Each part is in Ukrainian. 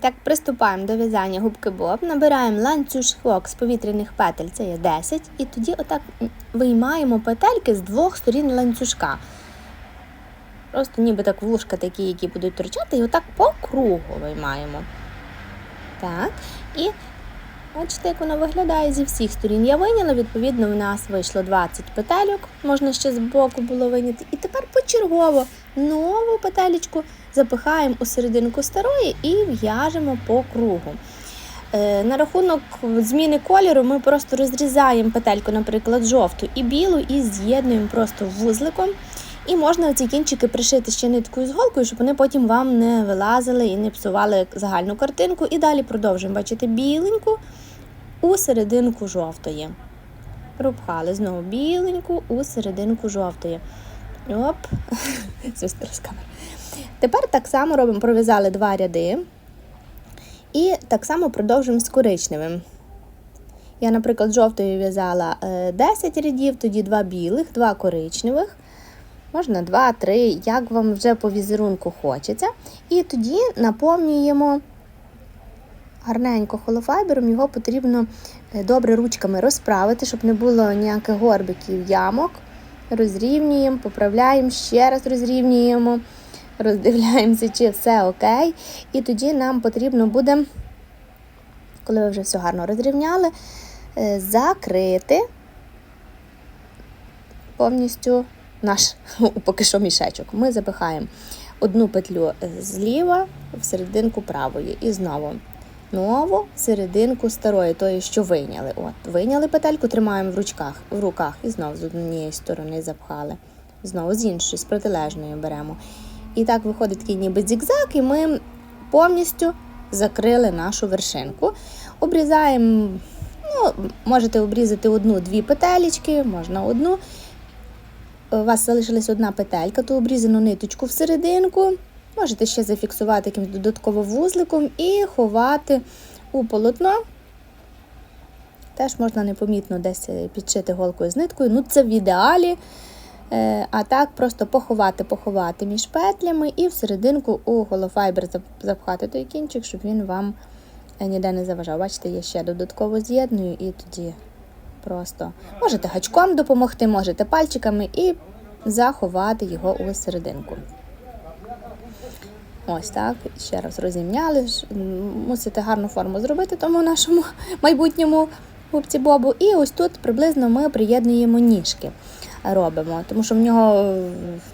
Так, приступаємо до в'язання губки Боб. Набираємо ланцюжок з повітряних петель, це є 10, і тоді отак виймаємо петельки з двох сторін ланцюжка. Просто ніби так вушка такі, які будуть торчати, і отак по кругу виймаємо. Так, і бачите, як воно виглядає зі всіх сторін. Я виняла, відповідно, в нас вийшло 20 петельок, можна ще з боку було виняти. І тепер почергово нову петелечку запихаємо у серединку старої і в'яжемо по кругу. Е, На рахунок зміни кольору ми просто розрізаємо петельку, наприклад, жовту і білу, і з'єднуємо просто вузликом. І можна ці кінчики пришити ще ниткою з голкою, щоб вони потім вам не вилазили і не псували загальну картинку. І далі продовжуємо бачите біленьку у серединку жовтої. Пропхали знову біленьку у серединку жовтої. Оп, з камери. Тепер так само робимо, пров'язали два ряди. І так само продовжуємо з коричневим. Я, наприклад, жовтою в'язала 10 рядів, тоді два білих, два коричневих. Можна 2-3, як вам вже по візерунку хочеться. І тоді наповнюємо гарненько холофайбером, його потрібно добре ручками розправити, щоб не було ніяких горбиків ямок. Розрівнюємо, поправляємо, ще раз розрівнюємо, роздивляємося, чи все окей. І тоді нам потрібно буде, коли ви вже все гарно розрівняли, закрити повністю наш поки що мішечок. Ми запихаємо одну петлю зліва в серединку правої. І знову нову серединку старої, тої, що вийняли. От, Вийняли петельку, тримаємо в ручках, в руках і знову з однієї сторони запхали. Знову з іншої, з протилежної беремо. І так виходить такий ніби зігзаг, і ми повністю закрили нашу вершинку. Обрізаємо, ну, можете обрізати одну-дві петелечки, можна одну. У вас залишилась одна петелька, то обрізану ниточку всерединку. Можете ще зафіксувати якимось додатковим вузликом і ховати у полотно. Теж можна непомітно десь підшити голкою з ниткою. Ну, це в ідеалі. А так, просто поховати, поховати між петлями і всерединку у голофайбер запхати той кінчик, щоб він вам ніде не заважав. Бачите, я ще додатково з'єдную і тоді просто можете гачком допомогти, можете пальчиками і заховати його у серединку. Ось так, ще раз розімняли. Мусите гарну форму зробити тому нашому майбутньому губці Бобу. І ось тут приблизно ми приєднуємо ніжки. Робимо, тому що в нього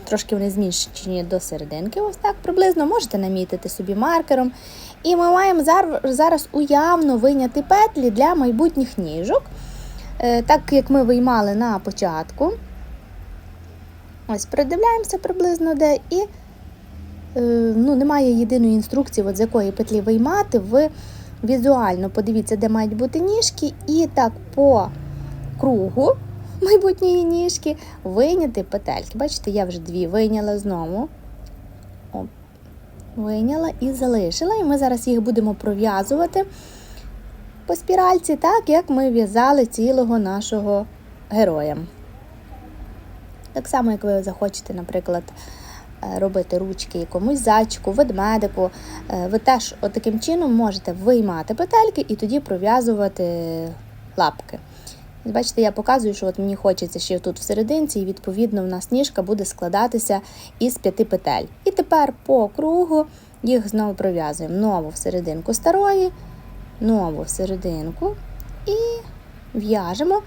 трошки вони зміщені до серединки. Ось так приблизно можете намітити собі маркером. І ми маємо зараз уявно вийняти петлі для майбутніх ніжок. Так як ми виймали на початку. Ось, придивляємося приблизно де і ну, немає єдиної інструкції, от з якої петлі виймати. Ви візуально подивіться, де мають бути ніжки, і так по кругу майбутньої ніжки вийняти петельки. Бачите, я вже дві вийняла знову. О, вийняла і залишила. І ми зараз їх будемо пров'язувати по спіральці, так як ми в'язали цілого нашого героя. Так само, як ви захочете, наприклад, робити ручки якомусь зайчику, ведмедику, ви теж таким чином можете виймати петельки і тоді пров'язувати лапки. Бачите, я показую, що от мені хочеться ще тут в серединці, і відповідно в нас ніжка буде складатися із п'яти петель. І тепер по кругу їх знову пров'язуємо нову в серединку старої, нову в серединку і в'яжемо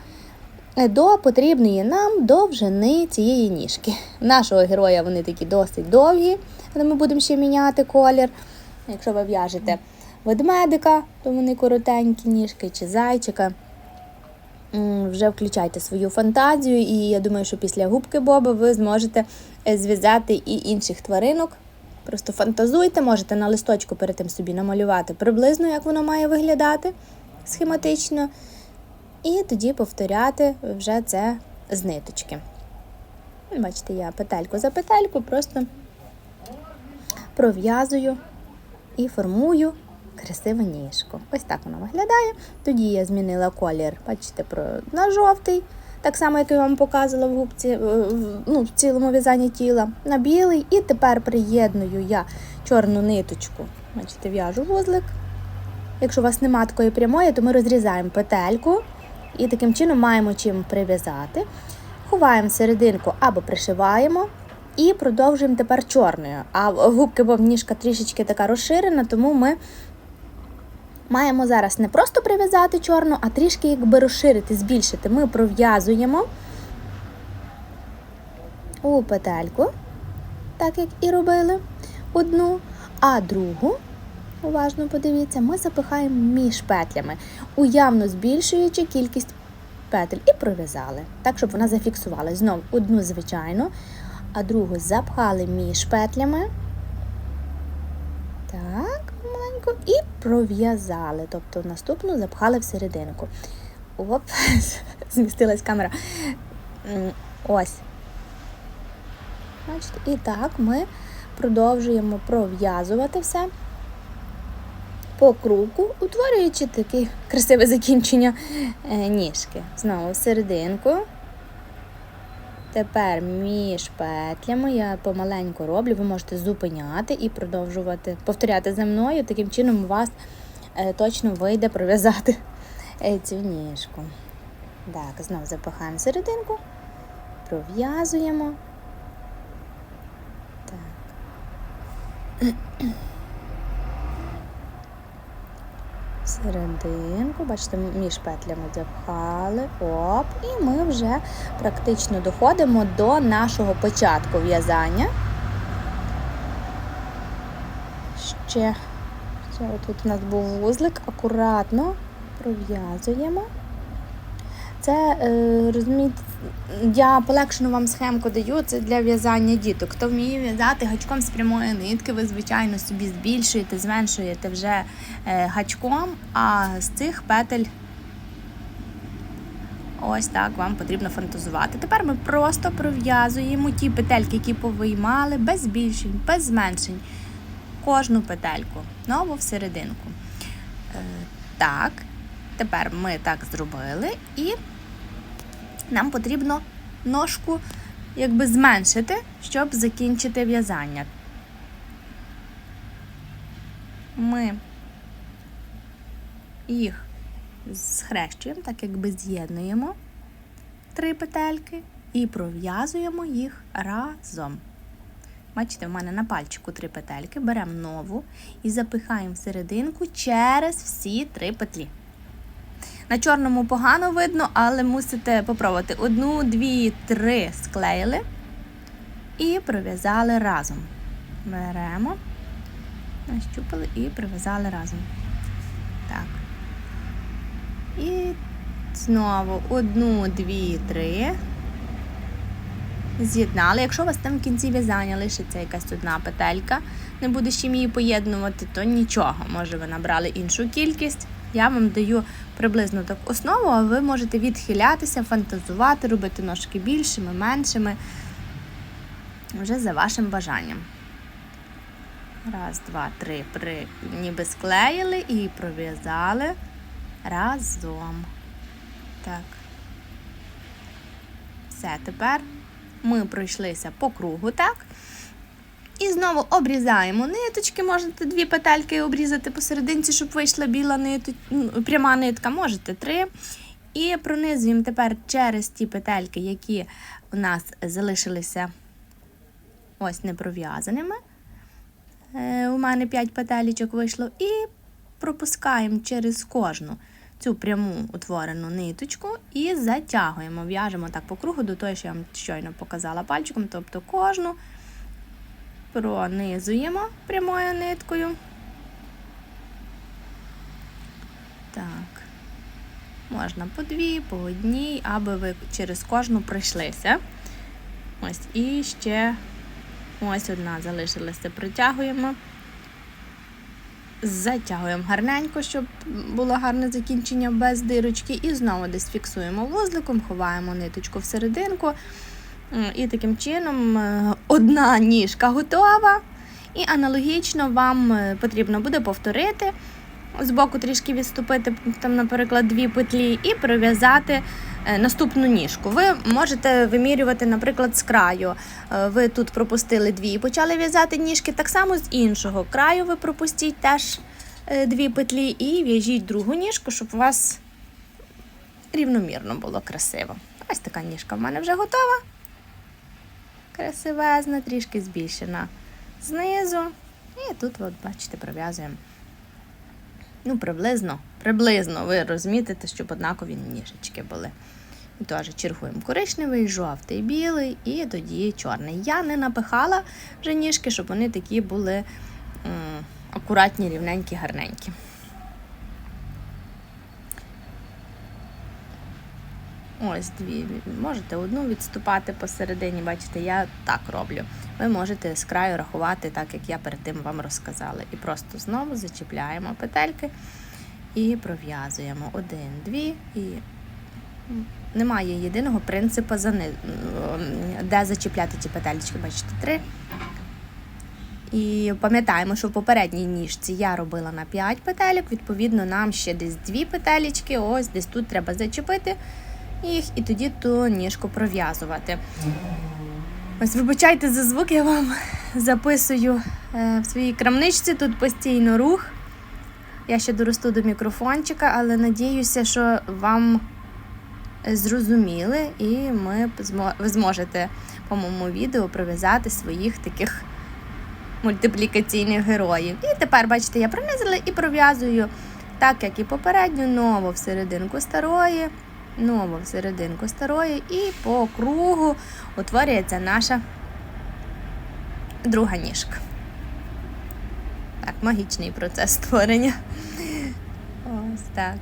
до потрібної нам довжини цієї ніжки. Нашого героя вони такі досить довгі, але ми будемо ще міняти колір. Якщо ви в'яжете ведмедика, то вони коротенькі ніжки чи зайчика. Вже включайте свою фантазію, і я думаю, що після губки Боба ви зможете зв'язати і інших тваринок. Просто фантазуйте, можете на листочку перед тим собі намалювати приблизно, як воно має виглядати схематично. І тоді повторяти вже це з ниточки. Бачите, я петельку за петельку просто пров'язую і формую красиву ніжку. Ось так воно виглядає. Тоді я змінила колір, бачите, на жовтий, так само, як я вам показувала в губці, ну, в цілому в'язанні тіла, на білий. І тепер приєдную я чорну ниточку Бачите, в'яжу вузлик. Якщо у вас нема такої прямої, то ми розрізаємо петельку і таким чином маємо чим прив'язати. Ховаємо серединку або пришиваємо. І продовжуємо тепер чорною. А губки бо ніжка трішечки така розширена, тому ми маємо зараз не просто прив'язати чорну, а трішки якби розширити, збільшити. Ми пров'язуємо у петельку, так як і робили одну, а другу, уважно подивіться, ми запихаємо між петлями, уявно збільшуючи кількість петель і пров'язали, так, щоб вона зафіксувалась. Знову одну звичайну, а другу запхали між петлями. Так, маленько, і пров'язали. Тобто наступну запхали всерединку. Оп, змістилась камера. Ось. Бачите, і так ми продовжуємо пров'язувати все по кругу, утворюючи таке красиве закінчення е, ніжки. Знову в серединку. Тепер між петлями я помаленьку роблю, ви можете зупиняти і продовжувати повторяти за мною. Таким чином у вас е, точно вийде пров'язати е, цю ніжку. Так, знову запихаємо серединку, пров'язуємо. Так. Серединку, бачите, між петлями запхали, оп, і ми вже практично доходимо до нашого початку в'язання. Ще, ще тут у нас був вузлик, акуратно пров'язуємо. Це, е, розумієте, я полегшену вам схемку даю, це для в'язання діток. Хто вміє в'язати гачком з прямої нитки, ви, звичайно, собі збільшуєте, зменшуєте вже е, гачком, а з цих петель ось так вам потрібно фантазувати. Тепер ми просто пров'язуємо ті петельки, які повиймали, без збільшень, без зменшень. Кожну петельку, нову всерединку. Е, так, тепер ми так зробили і нам потрібно ножку якби зменшити, щоб закінчити в'язання. Ми їх схрещуємо, так якби з'єднуємо три петельки і пров'язуємо їх разом. Бачите, в мене на пальчику три петельки, беремо нову і запихаємо в серединку через всі три петлі. На чорному погано видно, але мусите попробувати. Одну, дві, три склеїли і пров'язали разом. Беремо, нащупали і прив'язали разом. Так. І знову одну, дві, три. З'єднали. Якщо у вас там в кінці в'язання лишиться якась одна петелька, не буде з її поєднувати, то нічого. Може, ви набрали іншу кількість. Я вам даю приблизно таку основу, а ви можете відхилятися, фантазувати, робити ножки більшими, меншими. Вже за вашим бажанням. Раз, два, три, при, ніби склеїли і пров'язали разом. Так. Все, тепер ми пройшлися по кругу, так? І знову обрізаємо ниточки, можете дві петельки обрізати посерединці, щоб вийшла біла ниту, пряма нитка, можете три. І пронизуємо тепер через ті петельки, які у нас залишилися ось не пров'язаними. Е, у мене 5 петелечок вийшло. І пропускаємо через кожну цю пряму утворену ниточку і затягуємо, в'яжемо так по кругу до того, що я вам щойно показала пальчиком, тобто кожну пронизуємо прямою ниткою. Так, можна по дві, по одній, аби ви через кожну пройшлися. Ось, і ще ось одна залишилася, притягуємо. Затягуємо гарненько, щоб було гарне закінчення без дирочки. І знову десь фіксуємо вузликом, ховаємо ниточку всерединку. І таким чином е, одна ніжка готова. І аналогічно вам е, потрібно буде повторити збоку трішки відступити, там, наприклад, дві петлі, і прив'язати е, наступну ніжку. Ви можете вимірювати, наприклад, з краю. Е, Ви тут пропустили дві і почали в'язати ніжки. Так само з іншого краю ви пропустіть теж е, дві петлі і в'яжіть другу ніжку, щоб у вас рівномірно було красиво. Ось така ніжка в мене вже готова. Красивезна, трішки збільшена знизу. І тут, от, бачите, пров'язуємо. Ну, приблизно, приблизно ви розмітите, щоб однакові ніжечки були. І теж чергуємо коричневий, жовтий, білий і тоді чорний. Я не напихала вже ніжки, щоб вони такі були м, акуратні, рівненькі, гарненькі. Ось дві. Можете одну відступати посередині, бачите, я так роблю. Ви можете з краю рахувати, так як я перед тим вам розказала. І просто знову зачіпляємо петельки і пров'язуємо один, дві і немає єдиного принципу, де зачіпляти ті петельки. Бачите, три. І пам'ятаємо, що в попередній ніжці я робила на 5 петелек, відповідно, нам ще десь дві петелечки, ось десь тут треба зачепити їх і тоді ту ніжку пров'язувати. Ось вибачайте за звук, я вам записую е, в своїй крамничці, тут постійно рух. Я ще доросту до мікрофончика, але надіюся, що вам зрозуміли, і ми ви зможете по моєму відео прив'язати своїх таких мультиплікаційних героїв. І тепер, бачите, я пронизила і пров'язую так, як і попередньо, ново в серединку старої, ново в серединку старої, і по кругу утворюється наша друга ніжка. Так, магічний процес створення. Ось так.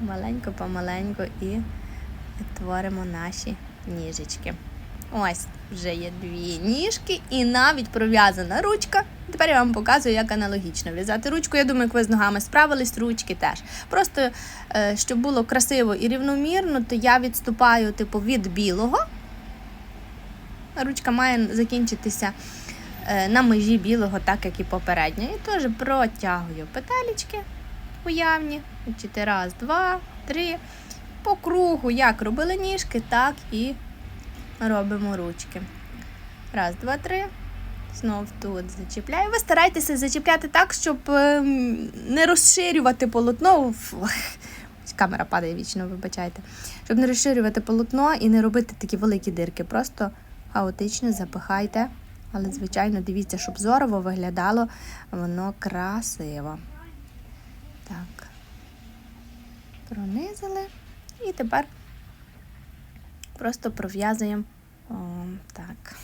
Маленько помаленько і творимо наші ніжечки. Ось вже є дві ніжки і навіть пров'язана ручка. Тепер я вам показую, як аналогічно в'язати ручку. Я думаю, як ви з ногами справились, ручки теж. Просто е, щоб було красиво і рівномірно, то я відступаю типу від білого. Ручка має закінчитися е, на межі білого, так як і попередньо. І теж протягую петелечки уявні. Бачите, раз, два, три. По кругу, як робили ніжки, так і робимо ручки. Раз, два, три. Знов тут зачіпляю. Ви старайтеся зачіпляти так, щоб ем, не розширювати полотно. Камера падає вічно, вибачайте. Щоб не розширювати полотно і не робити такі великі дирки. Просто хаотично запихайте. Але, звичайно, дивіться, щоб зорово виглядало воно красиво. Так. Пронизили. І тепер просто пров'язуємо так.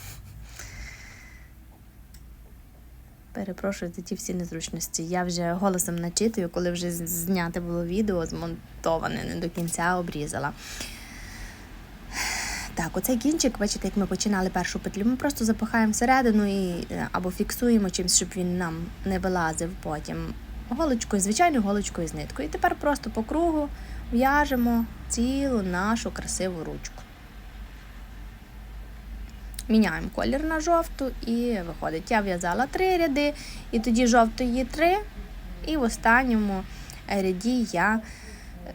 Перепрошую за ті всі незручності. Я вже голосом начитую, коли вже зняте було відео, змонтоване, не до кінця обрізала. Так, оцей кінчик, бачите, як ми починали першу петлю, ми просто запихаємо всередину і е, або фіксуємо чимось, щоб він нам не вилазив потім. Голочкою, звичайною голочкою з ниткою. І тепер просто по кругу в'яжемо цілу нашу красиву ручку. Міняємо колір на жовту і виходить. Я в'язала три ряди, і тоді жовтої три, і в останньому ряді я е,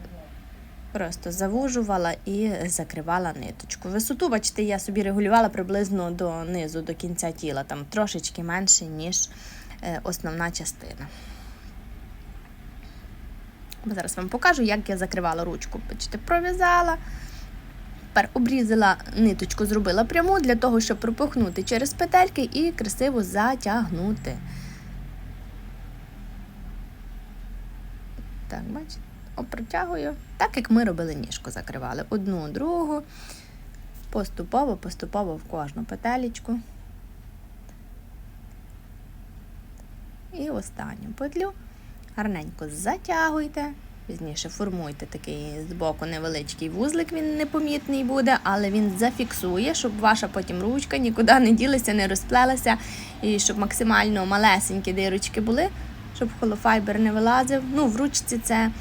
просто завужувала і закривала ниточку. Висоту, бачите, я собі регулювала приблизно до низу, до кінця тіла, там трошечки менше, ніж е, основна частина. Зараз вам покажу, як я закривала ручку. Бачите, пров'язала. Тепер обрізала ниточку, зробила пряму для того, щоб пропихнути через петельки і красиво затягнути. Так, бачите, О, протягую. Так як ми робили ніжку, закривали одну, другу, поступово, поступово в кожну петелечку. І останню петлю гарненько затягуйте. Пізніше формуйте такий з боку невеличкий вузлик, він непомітний буде, але він зафіксує, щоб ваша потім ручка нікуди не ділася, не розплелася, і щоб максимально малесенькі дирочки були, щоб холофайбер не вилазив. Ну, в ручці це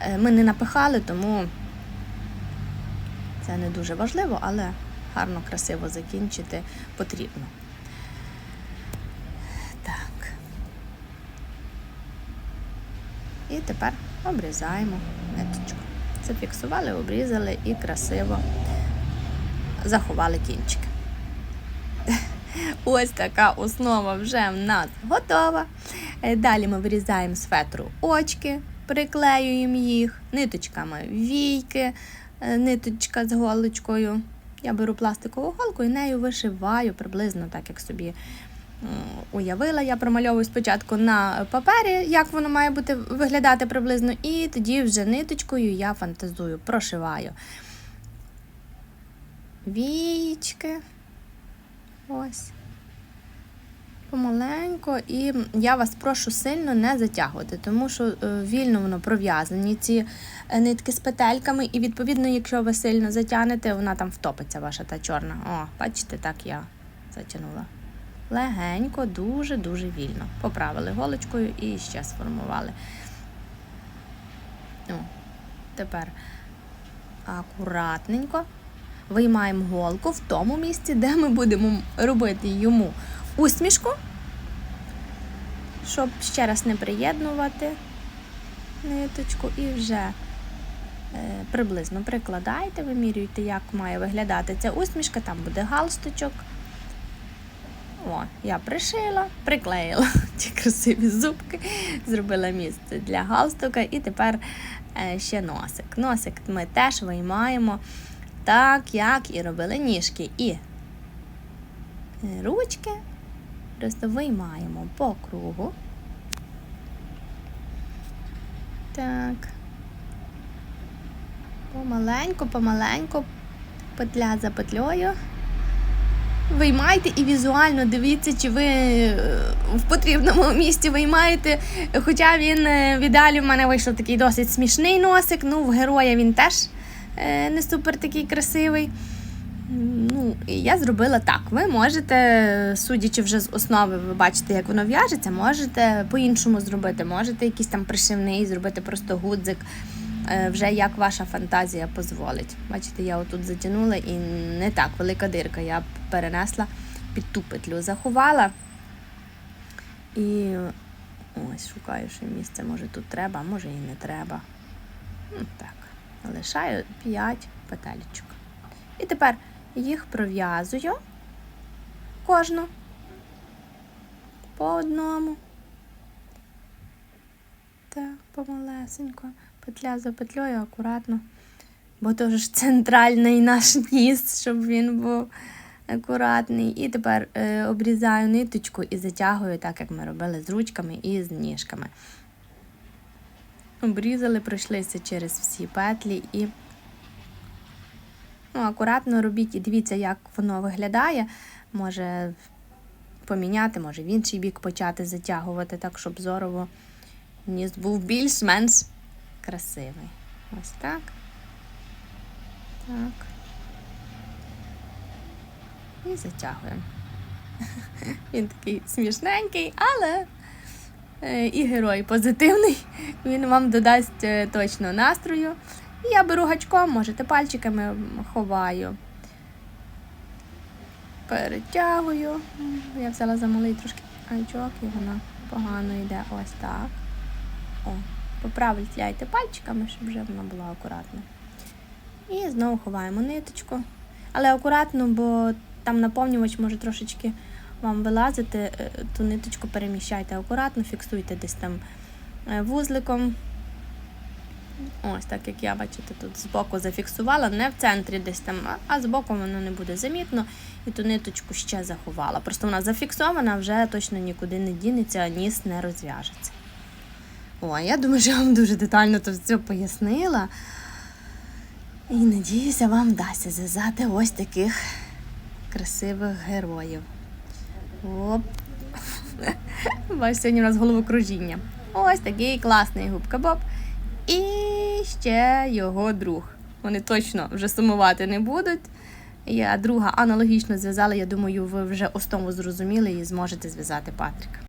е, ми не напихали, тому це не дуже важливо, але гарно, красиво закінчити потрібно. Так. І тепер обрізаємо ниточку. Зафіксували, обрізали і красиво заховали кінчики. Ось така основа вже в нас готова. Е, Далі ми вирізаємо з фетру очки, приклеюємо їх ниточками війки, е, ниточка з голочкою. Я беру пластикову голку і нею вишиваю приблизно так, як собі уявила. Я промальовую спочатку на папері, як воно має бути виглядати приблизно, і тоді вже ниточкою я фантазую, прошиваю. Вічки. Ось. Помаленько. І я вас прошу сильно не затягувати, тому що е, вільно воно пров'язані ці е, нитки з петельками, і відповідно, якщо ви сильно затягнете, вона там втопиться, ваша та чорна. О, бачите, так я затягнула. Легенько, дуже-дуже вільно. Поправили голочкою і ще сформували. О, тепер акуратненько виймаємо голку в тому місці, де ми будемо робити йому усмішку, щоб ще раз не приєднувати ниточку і вже е, приблизно прикладаєте, вимірюєте, як має виглядати ця усмішка, там буде галстучок. О, я пришила, приклеїла ті красиві зубки, зробила місце для галстука, і тепер е, ще носик. Носик ми теж виймаємо так, як і робили ніжки. І ручки просто виймаємо по кругу. Так. Помаленьку, помаленьку, петля за петлею. Виймайте і візуально дивіться, чи ви е, в потрібному місці виймаєте. Хоча він е, в ідеалі в мене вийшов такий досить смішний носик. Ну, в героя він теж е, не супер такий красивий. Ну, і я зробила так. Ви можете, судячи вже з основи, ви бачите, як воно в'яжеться, можете по-іншому зробити. Можете якийсь там пришивний, зробити просто гудзик, вже як ваша фантазія дозволить. Бачите, я отут затягнула і не так велика дирка. Я перенесла під ту петлю, заховала. І ось шукаю, що місце. Може тут треба, може і не треба. Ну, так. Лишаю 5 петелечок. І тепер їх пров'язую кожну по одному. Так, помалесенько. Петля за петлею акуратно. Бо то ж центральний наш ніс, щоб він був акуратний. І тепер е, обрізаю ниточку і затягую, так як ми робили з ручками і з ніжками. Обрізали, пройшлися через всі петлі і ну, акуратно робіть і дивіться, як воно виглядає. Може поміняти, може в інший бік почати затягувати, так, щоб зорово ніс був більш-менш красивий. Ось так. Так. І затягуємо. Він такий смішненький, але е, і герой позитивний. Він вам додасть е, точно настрою. Я беру гачком, можете пальчиками ховаю. Перетягую. Я взяла замалий трошки гачок і вона погано йде ось так. О, поправляйте пальчиками, щоб вже вона була акуратна. І знову ховаємо ниточку. Але акуратно, бо там наповнювач може трошечки вам вилазити, е, ту ниточку переміщайте акуратно, фіксуйте десь там е, вузликом. Ось так як я, бачите, тут збоку зафіксувала, не в центрі десь там, а- збоку воно не буде замітно. І ту ниточку ще заховала. Просто вона зафіксована, вже точно нікуди не дінеться, ніс не розв'яжеться. О, я думаю, що я вам дуже детально то все пояснила. І надіюся, вам вдасться зв'язати ось таких красивих героїв. Оп. Бачиш, сьогодні у нас головокружіння. Ось такий класний губка Боб. І ще його друг. Вони точно вже сумувати не будуть. Я друга аналогічно зв'язала. Я думаю, ви вже основу зрозуміли і зможете зв'язати Патрика.